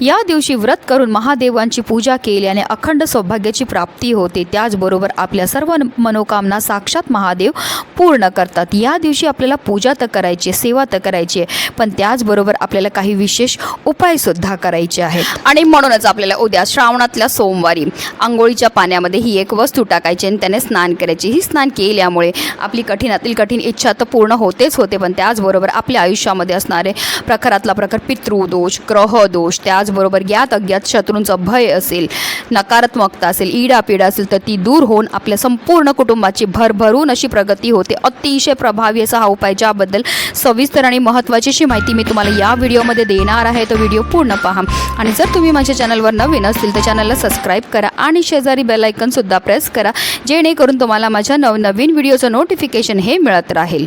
या दिवशी व्रत करून महादेवांची पूजा केल्याने अखंड सौभाग्याची प्राप्ती होते. त्याचबरोबर आपल्या सर्व मनोकामना साक्षात महादेव पूर्ण करतात. या दिवशी आपल्याला पूजा तर करायची सेवा तर करायची आहे पण त्याचबरोबर आपल्याला काही विशेष उपायसुद्धा करायचे आहेत. आणि म्हणूनच आपल्याला उद्या श्रावणातल्या सोमवारी आंघोळीच्या पाण्यामध्ये ही एक वस्तू टाकायची आणि त्याने स्नान करायचे. ही स्नान केल्यामुळे आपली कठीणातील कठीण इच्छा तर पूर्ण होतेच होते पण त्याचबरोबर आपल्या आयुष्यामध्ये असणारे प्रकारातला प्रकार पितृदोष ग्रहदोष त्याचबरोबर ज्ञात अज्ञात शत्रूंचं भय असेल नकारात्मकता असेल इडापिडा असेल तर ती दूर होऊन आपल्या संपूर्ण कुटुंबाची भरभरून अशी प्रगती होते. अतिशय प्रभावी असा हा उपाय ज्याबद्दल सविस्तर आणि महत्त्वाची अशी माहिती मी तुम्हाला या व्हिडिओमध्ये देणार आहे. तो व्हिडिओ पूर्ण पहा. आणि जर तुम्ही माझ्या चॅनलवर नवीन असतील तर चॅनलला सबस्क्राईब करा आणि शेजारी बेलायकनसुद्धा प्रेस करा जेणेकरून तुम्हाला माझ्या नवनवीन व्हिडिओचं नोटिफिकेशन हे मिळत राहील.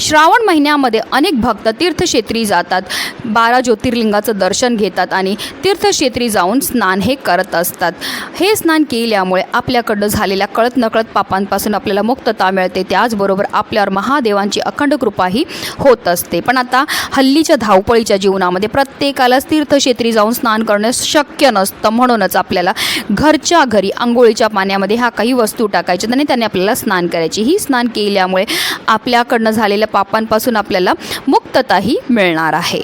श्रावण महिन्यामध्ये अनेक भक्त तीर्थक्षेत्री जातात. बारा ज्योतिर्लिंगाचं दर्शन घेतात आणि तीर्थक्षेत्री जाऊन स्नान हे करत असतात. हे स्नान केल्यामुळे आपल्याकडं झालेल्या कळत नकळत पापांपासून आपल्याला मुक्तता मिळते. त्याचबरोबर आपल्यावर महादेवांची अखंड कृपाही होत असते. पण आता हल्लीच्या धावपळीच्या जीवनामध्ये प्रत्येकालाच तीर्थक्षेत्री जाऊन स्नान करणं शक्य नसतं. म्हणूनच आपल्याला घरच्या घरी आंघोळीच्या पाण्यामध्ये ह्या काही वस्तू टाकायच्या आणि त्याने आपल्याला स्नान करायची. ही स्नान केल्यामुळे आपल्याकडनं झालेल्या पापांपासून आपल्याला मुक्तताही मिळणार आहे.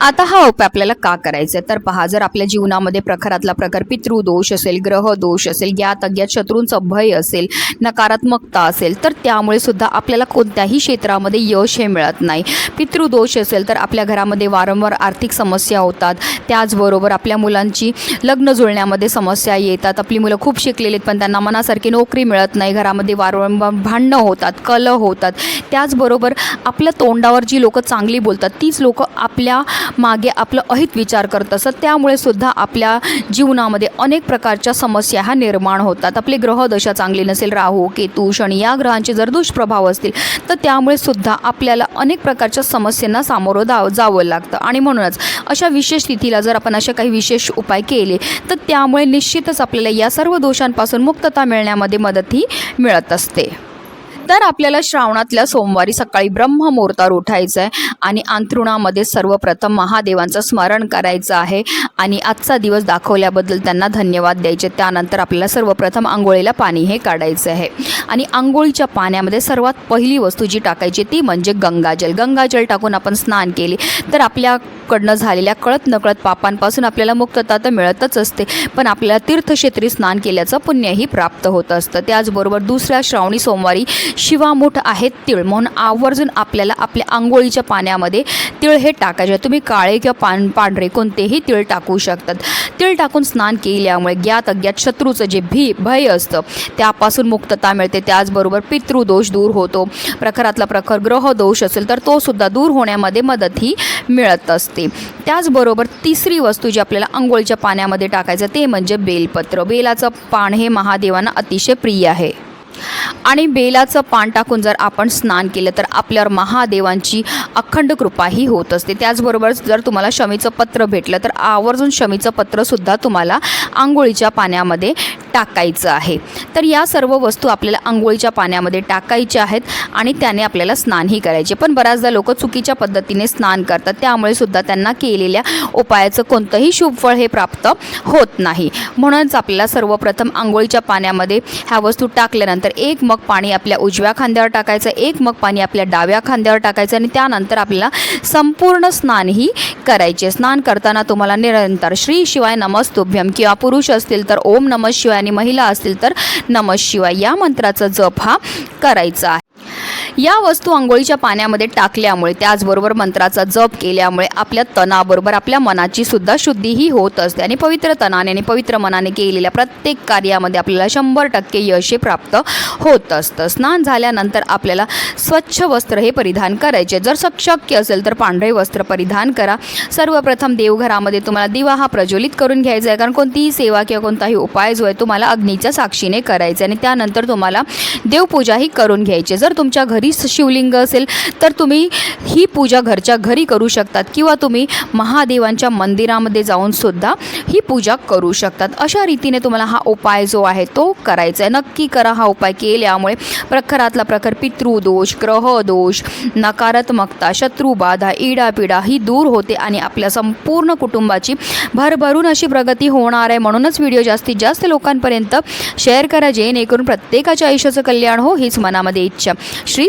आता हा उपाय आपल्याला का करायचा आहे? तर पहा जर आपल्या जीवनामध्ये प्रखरातला प्रकार पितृदोष असेल ग्रहदोष असेल ज्ञात अज्ञात शत्रूंचं भय असेल नकारात्मकता असेल तर त्यामुळे सुद्धा आपल्याला कोणत्याही क्षेत्रामध्ये यश हे मिळत नाही. पितृदोष असेल तर आपल्या घरामध्ये वारंवार आर्थिक समस्या होतात. त्याचबरोबर आपल्या मुलांची लग्न जुळण्यामध्ये समस्या येतात. आपली मुलं खूप शिकलेली आहेत पण त्यांना मनासारखी नोकरी मिळत नाही. घरामध्ये वारंवार भांडणं होतात कलह होतात. त्याचबरोबर आपल्या तोंडावर जी लोकं चांगली बोलतात तीच लोकं आपल्या मागे आपलं अहित विचार करत असत. त्यामुळे सुद्धा आपल्या जीवनामध्ये अनेक प्रकारच्या समस्या ह्या निर्माण होतात. आपली ग्रहदशा चांगली नसेल राहू केतू शनी या ग्रहांचे जर दुष्प्रभाव असतील तर त्यामुळे सुद्धा आपल्याला अनेक प्रकारच्या समस्यांना सामोरं दाव जावं लागतं. आणि म्हणूनच अशा विशेष स्थितीला जर आपण अशा काही विशेष उपाय केले तर त्यामुळे निश्चितच आपल्याला या सर्व दोषांपासून मुक्तता मिळण्यामध्ये मदतही मिळत असते. तर आपल्याला श्रावणातल्या सोमवारी सकाळी ब्रह्ममुहूर्तावर उठायचं आहे आणि अंथरुणामध्ये सर्वप्रथम महादेवांचं स्मरण करायचं आहे. आणि आजचा दिवस दाखवल्याबद्दल त्यांना धन्यवाद द्यायचे. त्यानंतर आपल्याला सर्वप्रथम आंघोळीला पाणी हे काढायचं आहे. आणि आंघोळीच्या पाण्यामध्ये सर्वात पहिली वस्तू जी टाकायची ती म्हणजे गंगाजल. गंगाजल टाकून आपण स्नान केले तर आपल्याकडनं झालेल्या कळत नकळत पापांपासून आपल्याला मुक्तता तर मिळतच असते. पण आपल्याला तीर्थक्षेत्री स्नान केल्याचं पुण्यही प्राप्त होत असतं. त्याचबरोबर दुसऱ्या श्रावणी सोमवारी शिवामूठ आहेत तिळ. म्हणून आवर्जून आपल्याला आपल्या आंघोळीच्या पाण्यामध्ये तिळ हे टाकायचे. तुम्ही काळे किंवा पान पांढरे कोणतेही तिळ टाकू शकतात. तिळ टाकून स्नान केल्यामुळे ज्ञात अज्ञात शत्रूचं जे भी भय असतं त्यापासून मुक्तता मिळते. त्याचबरोबर पितृदोष दूर होतो. प्रखरातला प्रखर ग्रहदोष असेल तर तो सुद्धा दूर होण्यामध्ये मदत ही मिळत असते. त्याचबरोबर तिसरी वस्तू जी आपल्याला आंघोळीच्या पाण्यामध्ये टाकायचं ते म्हणजे बेलपत्र. बेलाचं पान हे महादेवांना अतिशय प्रिय आहे. आणि बेलाचं पान टाकून जर आपण स्नान केलं तर आपल्यावर महादेवांची अखंड कृपाही होत असते. त्याचबरोबर जर तुम्हाला शमीचं पत्र भेटलं तर आवर्जून शमीचं पत्रसुद्धा तुम्हाला आंघोळीच्या पाण्यामध्ये टाकायचं आहे. तर या सर्व वस्तू आपल्याला आंघोळीच्या पाण्यामध्ये टाकायच्या आहेत आणि त्याने आपल्याला स्नानही करायचे. पण बऱ्याचदा लोक चुकीच्या पद्धतीने स्नान करतात. त्यामुळे सुद्धा त्यांना केलेल्या उपायाचं कोणतंही शुभफळ हे प्राप्त होत नाही. म्हणूनच आपल्याला सर्वप्रथम आंघोळीच्या पाण्यामध्ये ह्या वस्तू टाकल्यानंतर एक मग पाणी आपल्या उजव्या खांद्यावर टाकायचं एक मग पाणी आपल्या डाव्या खांद्यावर टाकायचं आणि त्यानंतर आपल्याला संपूर्ण स्नानही करायचे. स्नान करताना तुम्हाला निरंतर श्री शिवाय नमस्तुभ्यम किंवा पुरुष असतील तर ओम नम शिवाय आणि महिला असतील तर नम शिवाय या मंत्राचा जप हा करायचा आहे. या वस्तू आंघोळीच्या पाण्यामध्ये टाकल्यामुळे त्याचबरोबर मंत्राचा जप केल्यामुळे आपल्या तणाबरोबर आपल्या मनाची सुद्धा शुद्धीही होत असते. आणि पवित्र तनाने आणि पवित्र मनाने केलेल्या प्रत्येक कार्यामध्ये आपल्याला शंभर टक्के यश प्राप्त होत असतं. स्नान झाल्यानंतर आपल्याला स्वच्छ वस्त्र हे परिधान करायचे. जर सक- शक्य असेल तर पांढरे वस्त्र परिधान करा. सर्वप्रथम देवघरामध्ये तुम्हाला दिवा हा प्रज्वलित करून घ्यायचा आहे. कारण कोणतीही सेवा किंवा कोणताही उपाय जो आहे तुम्हाला अग्नीच्या साक्षीने करायचा आणि त्यानंतर तुम्हाला देवपूजाही करून घ्यायची जर तुमच्या घरी शिवलिंग असेल तर तुम्ही ही पूजा घरच्या घरी करू शकतात किंवा तुम्ही महादेवांच्या मंदिरामध्ये जाऊन सुद्धा ही पूजा करू शकतात. अशा रीतीने तुम्हाला हा उपाय जो आहे तो करायचा आहे. नक्की करा हा उपाय केल्यामुळे प्रखरातला प्रखर पितृदोष ग्रहदोष नकारात्मकता शत्रुबाधा इडापिडा ही दूर होते आणि आपल्या संपूर्ण कुटुंबाची भरभरून अशी प्रगती होणार आहे. म्हणूनच व्हिडिओ जास्तीत जास्त लोकांपर्यंत शेअर करा जेणेकरून प्रत्येकाच्या आयुष्याचं कल्याण हो हीच मनामध्ये इच्छा. श्री